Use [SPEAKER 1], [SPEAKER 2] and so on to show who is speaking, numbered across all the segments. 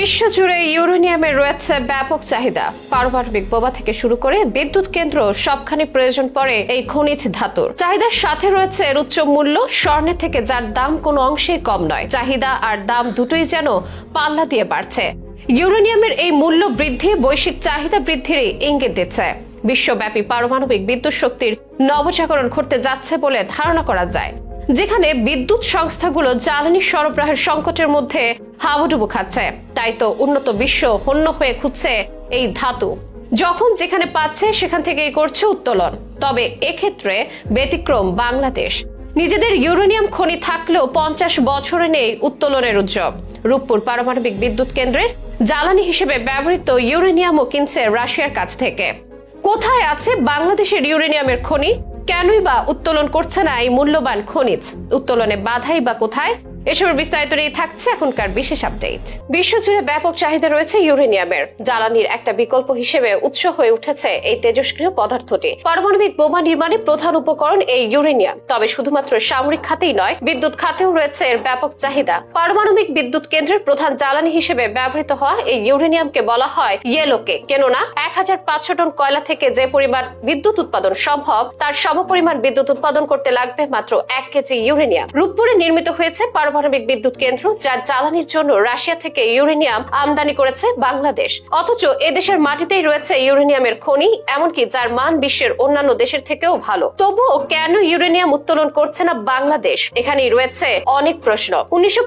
[SPEAKER 1] বিশ্বজুড়ে ইউরেনিয়ামের রয়েছে ব্যাপক চাহিদা। পারমাণবিক বোমা থেকে শুরু করে বিদ্যুৎ কেন্দ্র সবখানে প্রয়োজন পড়ে এই খনিজ ধাতুর। চাহিদার সাথে রয়েছে এর উচ্চ মূল্য, স্বর্ণের থেকে যার দাম কোনো অংশেই কম নয়। চাহিদা আর দাম দুটোই যেন পাল্লা দিয়ে বাড়ছে। ইউরেনিয়ামের এই মূল্য বৃদ্ধি বৈশ্বিক চাহিদা বৃদ্ধির ইঙ্গিত দিচ্ছে। বিশ্বব্যাপী পারমাণবিক বিদ্যুৎ শক্তির নবজাগরণ ঘটতে যাচ্ছে বলে ধারণা করা যায়। যেখানে বিদ্যুৎ সংস্থাগুলো জ্বালানি সরবরাহের সংকটের মধ্যে হাবুডুবু খাচ্ছে। তাই তো উন্নত বিশ্ব হন্য হয়ে খুঁজছে এই ধাতু। যখন যেখানে পাচ্ছে, সেখান থেকেই করছে উত্তোলন। তবে এক্ষেত্রে ব্যতিক্রম বাংলাদেশ। নিজেদের ইউরেনিয়াম খনি থাকলেও পঞ্চাশ বছরে নেই উত্তোলনের উদ্যোগ রূপপুর পারমাণবিক বিদ্যুৎ কেন্দ্রের জ্বালানি হিসেবে ব্যবহৃত ইউরেনিয়ামও কিনছে রাশিয়ার কাছ থেকে। কোথায় আছে বাংলাদেশের ইউরেনিয়ামের খনি? কেনই বা উত্তোলন করছে না এই মূল্যবান খনিজ? উত্তোলনে বাধাই বা কোথায়? এসবের বিস্তারিত নিয়ে থাকছে এখনকার বিশেষ আপডেট। বিশ্বজুড়ে ব্যাপক চাহিদা রয়েছে ইউরেনিয়ামের। জ্বালানির একটা বিকল্প হিসেবে উৎস হয়ে উঠেছে এই তেজস্ক্রিয় পদার্থটি। পারমাণবিক বোমা নির্মাণে প্রধান উপকরণ এই ইউরেনিয়াম। তবে শুধুমাত্র সামরিক খাতেই নয়, বিদ্যুৎ খাতেও রয়েছে এর ব্যাপক চাহিদা। পারমাণবিক বিদ্যুৎ কেন্দ্রের প্রধান জ্বালানি হিসেবে ব্যবহৃত হওয়া এই ইউরেনিয়ামকে বলা হয় ইয়েলোকে কেননা, এক হাজার পাঁচশো টন কয়লা থেকে যে পরিমাণ বিদ্যুৎ উৎপাদন সম্ভব, তার সমপরিমাণ বিদ্যুৎ উৎপাদন করতে লাগবে মাত্র এক কেজি ইউরেনিয়াম। রূপপুরে নির্মিত হয়েছে পারমাণবিক বিদ্যুৎ কেন্দ্র, যার জ্বালানির জন্য রাশিয়া থেকে ইউরেনিয়াম আমদানি করেছে বাংলাদেশ। অথচ এদেশের মাটিতেই রয়েছে ইউরেনিয়ামের খনি, এমনকি যার মান বিশ্বের অন্যান্য দেশের থেকেও ভালো। তবুও কেন ইউরেনিয়াম উত্তোলন করছে না বাংলাদেশ? এখানেই রয়েছে অনেক প্রশ্ন। উনিশশো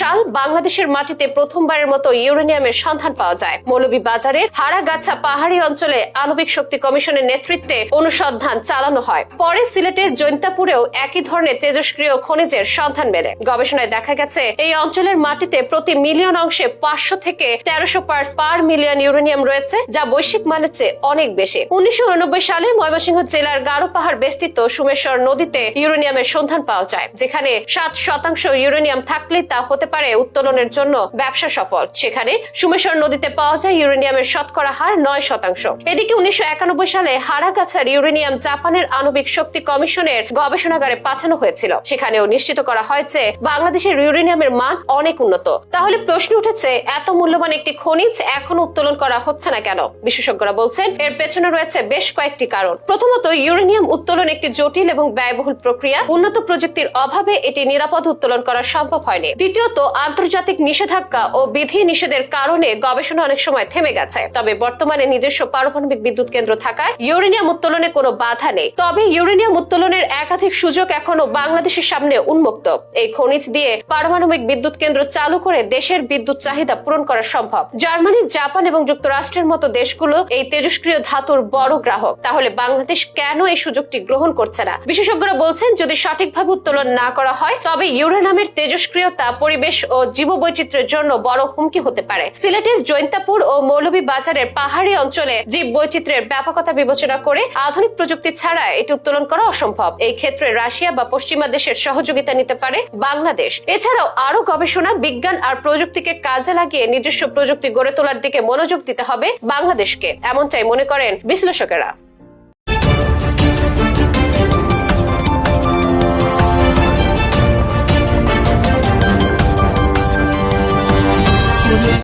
[SPEAKER 1] সাল বাংলাদেশের মাটিতে প্রথমবারের মতো ইউরেনিয়ামের সন্ধান পাওয়া যায়। মৌলভীবাজারের হারাগাছা পাহাড়ি অঞ্চলে আণবিক শক্তি কমিশনের নেতৃত্বে অনুসন্ধান চালানো হয়। পরে সিলেটের জৈন্তাপুরেও একই ধরনের তেজস্ক্রিয় খনিজের সন্ধান মেলে। গবেষণায় দেখা গেছে, এই অঞ্চলের মাটিতে প্রতি মিলিয়ন অংশে পাঁচশো থেকে তেরোশো পার্স পার মিলিয়ন ইউরেনিয়াম রয়েছে, যা বৈশ্বিক মানের চেয়ে অনেক বেশি। উনিশশো সালে ময়মনসিংহ জেলার গারো পাহাড় বেষ্টিত সুমেশ্বর নদীতে ইউরেনিয়ামের সন্ধান পাওয়া যায়, যেখানে সাত শতাংশ ইউরেনিয়াম থাকলে তা হতে পারে উত্তোলনের জন্য ব্যবসা সফল। সেখানে সুমেশ্বর নদীতে পাওয়া যায় ইউরেনিয়ামের শতকরা হার নয় শতাংশ। এদিকে উনিশশো একানব্বই সালে হারাগাছার ইউরেনিয়াম জাপানের আণবিক শক্তি কমিশনের গবেষণাগারে পাঠানো হয়েছিল। সেখানেও নিশ্চিত করা হয়েছে বাংলাদেশের ইউরেনিয়ামের মান অনেক উন্নত। তাহলে প্রশ্ন উঠেছে, এত মূল্যবান একটি খনিজ এখনও উত্তোলন করা হচ্ছে না কেন? বিশেষজ্ঞরা বলছেন, এর পেছনে রয়েছে বেশ কয়েকটি কারণ। প্রথমত, ইউরেনিয়াম উত্তোলন একটি জটিল এবং ব্যয়বহুল প্রক্রিয়া। উন্নত প্রযুক্তির অভাবে এটি নিরাপদ উত্তোলন করা সম্ভব হয়নি। দ্বিতীয়ত, আন্তর্জাতিক নিষেধাজ্ঞা ও বিধি নিষেধের কারণে গবেষণা অনেক সময় থেমে গেছে। তবে বর্তমানে নিজস্ব পারমাণবিক বিদ্যুৎ কেন্দ্র থাকায় ইউরেনিয়াম উত্তোলনে কোনো বাধা নেই। তবে ইউরেনিয়াম উত্তোলনের একাধিক সুযোগ এখনও বাংলাদেশের সামনে উন্মুক্ত। এই খনিজ দিয়ে পারমাণবিক বিদ্যুৎ কেন্দ্র চালু করে দেশের বিদ্যুৎ চাহিদা পূরণ করা সম্ভব। জার্মানি, জাপান এবং যুক্তরাষ্ট্রের মতো দেশগুলো এই তেজস্ক্রিয় ধাতুর বড় গ্রাহক। তাহলে বাংলাদেশ কেন এই সুযোগটি গ্রহণ করছে না? বিশেষজ্ঞরা বলছেন, যদি সঠিকভাবে উত্তোলন না করা হয়, তবে ইউরেনামের তেজস্ক্রিয়তা পরিবেশ ও জীববৈচিত্র্যের জন্য বড় হুমকি হতে পারে। সিলেটের জৈন্তাপুর ও মৌলভী বাজারের পাহাড়ি অঞ্চলে জীব বৈচিত্র্যের ব্যাপকতা বিবেচনা করে আধুনিক প্রযুক্তি ছাড়া এটি উত্তোলন করা অসম্ভব। এই ক্ষেত্রে রাশিয়া বা পশ্চিমা দেশের সহযোগিতা নিতে পারে বাংলাদেশ। এছাড়াও আরও গবেষণা, বিজ্ঞান আর প্রযুক্তিকে কাজে লাগিয়ে নিজস্ব প্রযুক্তি গড়ে তোলার দিকে মনোযোগ দিতে হবে বাংলাদেশকে, এমনটাই মনে করেন বিশ্লেষকেরা।